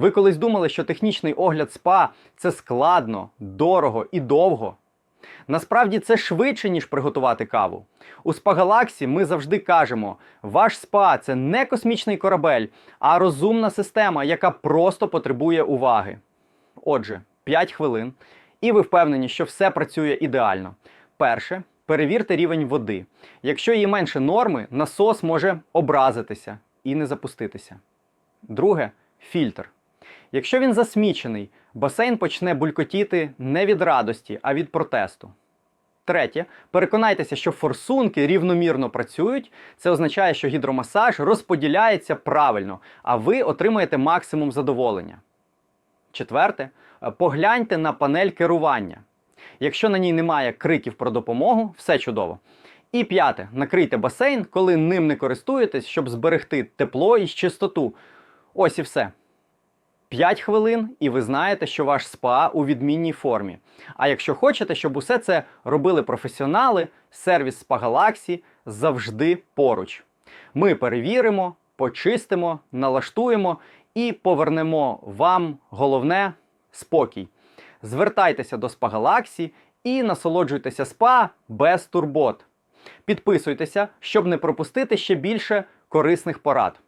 Ви колись думали, що технічний огляд спа це складно, дорого і довго. Насправді це швидше, ніж приготувати каву. У Спагалаксі ми завжди кажемо: ваш спа це не космічний корабель, а розумна система, яка просто потребує уваги. Отже, 5 хвилин, і ви впевнені, що все працює ідеально. Перше, перевірте рівень води. Якщо її менше норми, насос може образитися і не запуститися. Друге фільтр. Якщо він засмічений, басейн почне булькотіти не від радості, а від протесту. Третє, переконайтеся, що форсунки рівномірно працюють. Це означає, що гідромасаж розподіляється правильно, а ви отримаєте максимум задоволення. Четверте, погляньте на панель керування. Якщо на ній немає криків про допомогу, все чудово. І п'яте, накрийте басейн, коли ним не користуєтесь, щоб зберегти тепло і чистоту. Ось і все. 5 хвилин, і ви знаєте, що ваш спа у відмінній формі. А якщо хочете, щоб усе це робили професіонали, сервіс Spa Galaxy завжди поруч. Ми перевіримо, почистимо, налаштуємо і повернемо вам головне спокій. Звертайтеся до Spa Galaxy і насолоджуйтеся спа без турбот. Підписуйтеся, щоб не пропустити ще більше корисних порад.